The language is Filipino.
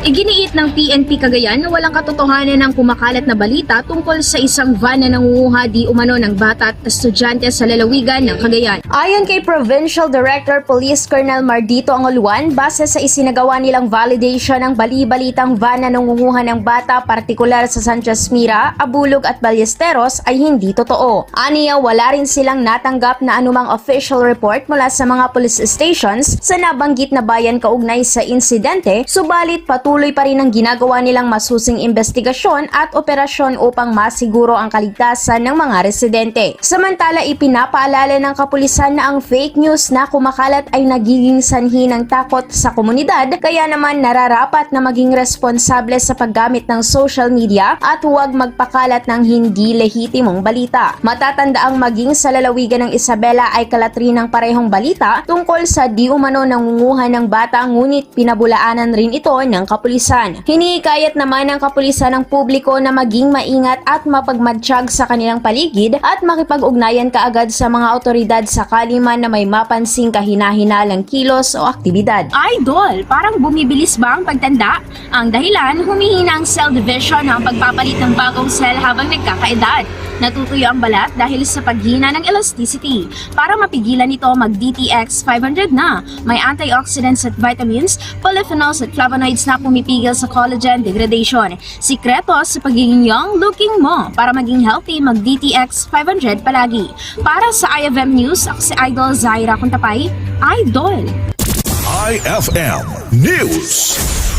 Iginiit ng PNP Cagayan na walang katotohanan ng kumakalat na balita tungkol sa isang van na nangunguha di umano ng bata at estudyante sa lalawigan ng Cagayan. Ayon kay Provincial Director Police Colonel Mardito Angoluan, base sa isinagawa nilang validation ng bali-balitang van na nangunguha ng bata partikular sa Sanchez Mira, Abulog at Ballesteros ay hindi totoo. Aniya wala rin silang natanggap na anumang official report mula sa mga police stations sa nabanggit na bayan kaugnay sa insidente, subalit patuloy pa rin ang ginagawa nilang masusing investigasyon at operasyon upang masiguro ang kaligtasan ng mga residente. Samantala, ipinapaalala ng kapulisan na ang fake news na kumakalat ay nagiging sanhi ng takot sa komunidad, kaya naman nararapat na maging responsable sa paggamit ng social media at huwag magpakalat ng hindi lehitimong balita. Matatandaang maging sa lalawigan ng Isabela ay kalatri ng parehong balita tungkol sa di umano nangunguha ng bata ngunit pinabulaanan rin ito ng kapulisan. Hinihikayat naman ng kapulisan ng publiko na maging maingat at mapagmadsyag sa kanilang paligid at makipag-ugnayan kaagad sa mga otoridad sakali man na may mapansing kahinahinalang kilos o aktibidad. Idol, parang bumibilis ba ang pagtanda? Ang dahilan, humihina ang cell division ng pagpapalit ng bagong cell habang nagkakaedad. Natutuyo ang balat dahil sa paghina ng elasticity. Para mapigilan ito, mag-DTX 500 na. May antioxidants at vitamins, polyphenols at flavonoids na pumipigil sa collagen degradation. Sikreto sa pagiging young looking mo. Para maging healthy, mag-DTX 500 palagi. Para sa IFM News, ako si Idol Zaira Kuntapay, Idol! IFM News.